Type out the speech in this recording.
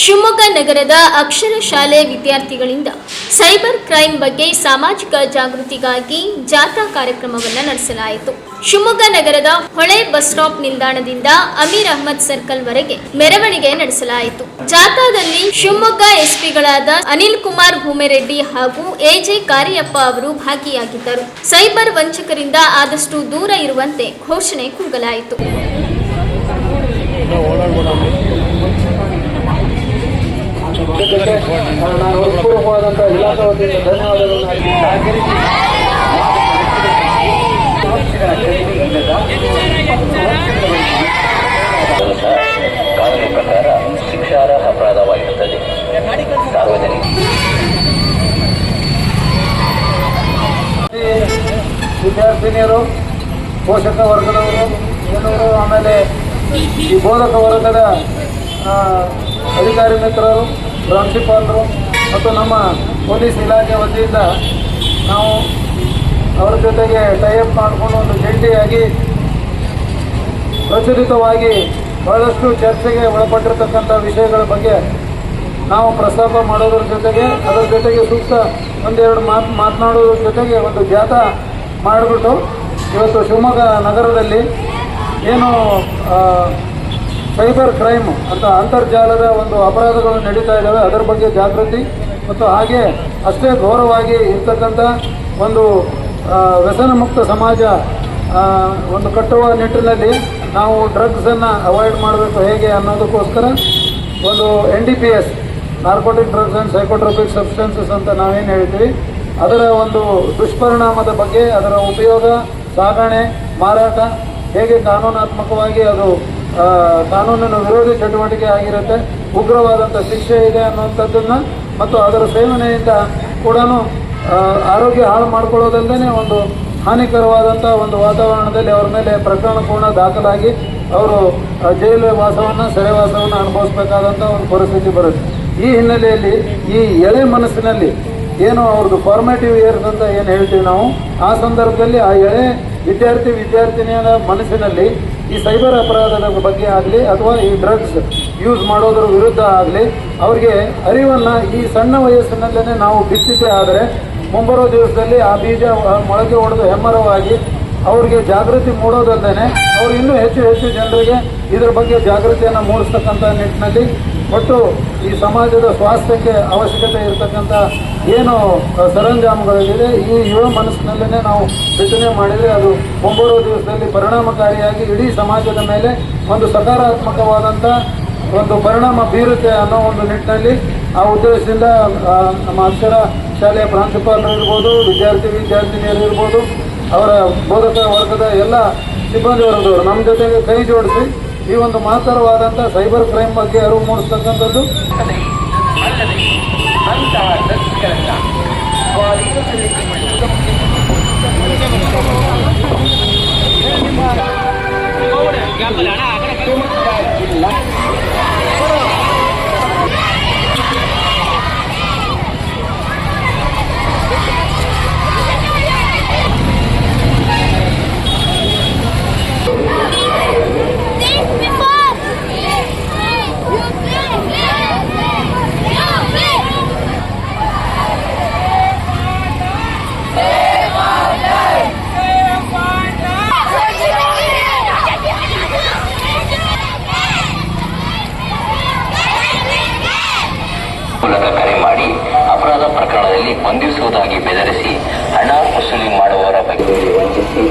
ಶಿವಮೊಗ್ಗ ನಗರದ ಅಕ್ಷರ ಶಾಲೆ ವಿದ್ಯಾರ್ಥಿಗಳಿಂದ ಸೈಬರ್ ಕ್ರೈಮ್ ಬಗ್ಗೆ ಸಾಮಾಜಿಕ ಜಾಗೃತಿಗಾಗಿ ಜಾಥಾ ಕಾರ್ಯಕ್ರಮವನ್ನು ನಡೆಸಲಾಯಿತು. ಶಿವಮೊಗ್ಗ ನಗರದ ಹೊಳೆ ಬಸ್ ಸ್ಟಾಪ್ ನಿಲ್ದಾಣದಿಂದ ಅಮೀರ್ ಅಹಮದ್ ಸರ್ಕಲ್ ವರೆಗೆ ಮೆರವಣಿಗೆ ನಡೆಸಲಾಯಿತು. ಜಾಥಾದಲ್ಲಿ ಶಿವಮೊಗ್ಗ ಎಸ್ಪಿಗಳಾದ ಅನಿಲ್ ಕುಮಾರ್ ಭೂಮೆರೆಡ್ಡಿ ಹಾಗೂ ಎಜೆ ಕಾರಿಯಪ್ಪ ಅವರು ಭಾಗಿಯಾಗಿದ್ದರು. ಸೈಬರ್ ವಂಚಕರಿಂದ ಆದಷ್ಟು ದೂರ ಇರುವಂತೆ ಘೋಷಣೆ ಕೂಗಲಾಯಿತು. ನಾನು ಹೃತ್ಪೂರ್ವಕವಾದಂಥ ಇಲಾಖೆ ವತಿಯಿಂದ ಧನ್ಯವಾದಗಳನ್ನು ಕಾನೂನು ಪ್ರಕಾರ ಶಿಕ್ಷಾರ್ಹ ಅಪರಾಧವಾಗಿರುತ್ತದೆ ಸಾರ್ವಜನಿಕ ವಿದ್ಯಾರ್ಥಿನಿಯರು, ಪೋಷಕ ವರ್ಗದವರು ಜನರು ಆಮೇಲೆ ಈ ಬೋಧಕ ವರ್ಗದ ಅಧಿಕಾರಿ ಮಿತ್ರರು ಪ್ರಾಂಶುಪಾಲರು ಮತ್ತು ನಮ್ಮ ಪೊಲೀಸ್ ಇಲಾಖೆ ವತಿಯಿಂದ ನಾವು ಅವರ ಜೊತೆಗೆ ಟೈಅಪ್ ಮಾಡಿಕೊಂಡು ಒಂದು ಜಂಟಿಯಾಗಿ ಪ್ರಚಲಿತವಾಗಿ ಬಹಳಷ್ಟು ಚರ್ಚೆಗೆ ಒಳಪಟ್ಟಿರ್ತಕ್ಕಂಥ ವಿಷಯಗಳ ಬಗ್ಗೆ ನಾವು ಪ್ರಸ್ತಾಪ ಮಾಡೋದ್ರ ಜೊತೆಗೆ, ಅದರ ಜೊತೆಗೆ ಸೂಕ್ತ ಒಂದೆರಡು ಮಾತು ಮಾತನಾಡೋದ್ರ ಜೊತೆಗೆ ಒಂದು ಜಾಥಾ ಮಾಡಿಬಿಟ್ಟು ಇವತ್ತು ಶಿವಮೊಗ್ಗ ನಗರದಲ್ಲಿ ಏನು ಸೈಬರ್ ಕ್ರೈಮ್ ಅಂತ ಅಂತರ್ಜಾಲದ ಒಂದು ಅಪರಾಧಗಳು ನಡೀತಾ ಇದ್ದಾವೆ, ಅದರ ಬಗ್ಗೆ ಜಾಗೃತಿ ಮತ್ತು ಹಾಗೆ ಅಷ್ಟೇ ಗೌರವವಾಗಿ ಇರ್ತಕ್ಕಂಥ ಒಂದು ವ್ಯಸನ ಮುಕ್ತ ಸಮಾಜ ಒಂದು ಕಟ್ಟುವ ನಿಟ್ಟಿನಲ್ಲಿ ನಾವು ಡ್ರಗ್ಸನ್ನು ಅವಾಯ್ಡ್ ಮಾಡಬೇಕು ಹೇಗೆ ಅನ್ನೋದಕ್ಕೋಸ್ಕರ ಒಂದು N D P S narcotic drugs and psychotropic substances ಅಂತ ನಾವೇನು ಹೇಳ್ತೀವಿ, ಅದರ ಒಂದು ದುಷ್ಪರಿಣಾಮದ ಬಗ್ಗೆ, ಅದರ ಉಪಯೋಗ, ಸಾಗಣೆ, ಮಾರಾಟ, ಹೇಗೆ ಕಾನೂನಾತ್ಮಕವಾಗಿ ಅದು ಕಾನೂನಿನ ವಿರೋಧಿ ಚಟುವಟಿಕೆ ಆಗಿರುತ್ತೆ. ಉಗ್ರವಾದಂಥ ಶಿಕ್ಷೆ ಇದೆ ಅನ್ನುವಂಥದ್ದನ್ನು ಮತ್ತು ಅದರ ಸೇವನೆಯಿಂದ ಕೂಡ ಆರೋಗ್ಯ ಹಾಳು ಮಾಡ್ಕೊಳ್ಳೋದಲ್ಲದೇ ಒಂದು ಹಾನಿಕರವಾದಂಥ ಒಂದು ವಾತಾವರಣದಲ್ಲಿ ಅವರ ಮೇಲೆ ಪ್ರಕರಣ ಕೂಡ ದಾಖಲಾಗಿ ಅವರು ಜೈಲು ವಾಸವನ್ನು ಸೆರೆವಾಸವನ್ನು ಅನುಭವಿಸಬೇಕಾದಂಥ ಒಂದು ಪರಿಸ್ಥಿತಿ ಬರುತ್ತೆ. ಈ ಹಿನ್ನೆಲೆಯಲ್ಲಿ ಈ ಎಳೆ ಮನಸ್ಸಿನಲ್ಲಿ ಏನು ಅವ್ರದ್ದು ಫಾರ್ಮೇಟಿವ್ ಇಯರ್ಸ್ ಅಂತ ಏನು ಹೇಳ್ತೀವಿ ನಾವು, ಆ ಸಂದರ್ಭದಲ್ಲಿ ಆ ಎಳೆ ವಿದ್ಯಾರ್ಥಿ ವಿದ್ಯಾರ್ಥಿನಿಯರ ಮನಸ್ಸಿನಲ್ಲಿ ಈ ಸೈಬರ್ ಅಪರಾಧದ ಬಗ್ಗೆ ಆಗಲಿ ಅಥವಾ ಈ ಡ್ರಗ್ಸ್ ಯೂಸ್ ಮಾಡೋದ್ರ ವಿರುದ್ಧ ಆಗಲಿ ಅವ್ರಿಗೆ ಅರಿವನ್ನು ಈ ಸಣ್ಣ ವಯಸ್ಸಿನಲ್ಲೇ ನಾವು ಬಿತ್ತಿದ್ದೆ ಆದರೆ ಮುಂಬರೋ ದಿವಸದಲ್ಲಿ ಆ ಬೀಜ ಮೊಳಕೆ ಹೊಡೆದು ಹೆಮ್ಮರವಾಗಿ ಅವ್ರಿಗೆ ಜಾಗೃತಿ ಮೂಡೋದಲ್ಲದೆ ಅವ್ರು ಇನ್ನೂ ಹೆಚ್ಚು ಹೆಚ್ಚು ಜನರಿಗೆ ಇದರ ಬಗ್ಗೆ ಜಾಗೃತಿಯನ್ನು ಮೂಡಿಸ್ತಕ್ಕಂಥ ನಿಟ್ಟಿನಲ್ಲಿ ಒಟ್ಟು ಈ ಸಮಾಜದ ಸ್ವಾಸ್ಥ್ಯಕ್ಕೆ ಅವಶ್ಯಕತೆ ಇರತಕ್ಕಂಥ ಏನು ಸರಂಜಾಮಗಳಿದೆ, ಈ ಯುವ ಮನಸ್ಸಿನಲ್ಲೇ ನಾವು ಬಿತ್ತನೆ ಮಾಡಿದರೆ ಅದು ಮುಂಬರುವ ದಿವಸದಲ್ಲಿ ಪರಿಣಾಮಕಾರಿಯಾಗಿ ಇಡೀ ಸಮಾಜದ ಮೇಲೆ ಒಂದು ಸಕಾರಾತ್ಮಕವಾದಂಥ ಒಂದು ಪರಿಣಾಮ ಬೀರುತ್ತೆ ಅನ್ನೋ ಒಂದು ನಿಟ್ಟಿನಲ್ಲಿ ಆ ಉದ್ದೇಶದಿಂದ ನಮ್ಮ ಅಕ್ಷರ ಶಾಲೆಯ ಪ್ರಾಂಶುಪಾಲರು ಇರ್ಬೋದು, ವಿದ್ಯಾರ್ಥಿ ವಿದ್ಯಾರ್ಥಿನಿಯರು ಇರ್ಬೋದು, ಅವರ ಬೋಧಕ ವರ್ಗದ ಎಲ್ಲ ಸಿಬ್ಬಂದಿ ವರ್ಗದವರು ನಮ್ಮ ಜೊತೆಗೆ ಕೈ ಜೋಡಿಸಿ ಈ ಒಂದು ಮಹತ್ತರವಾದಂಥ ಸೈಬರ್ ಕ್ರೈಮ್ ಬಗ್ಗೆ ಅರಿವು ಮೂಡಿಸ್ತಕ್ಕಂಥದ್ದು? ಅಂತಹ ಎಂಬುದಾಗಿ ಬೆದರಿಸಿ ಹಣ ವಸೂಲಿ ಮಾಡುವವರ ಬಗ್ಗೆ. ವಂಚಿಸಿ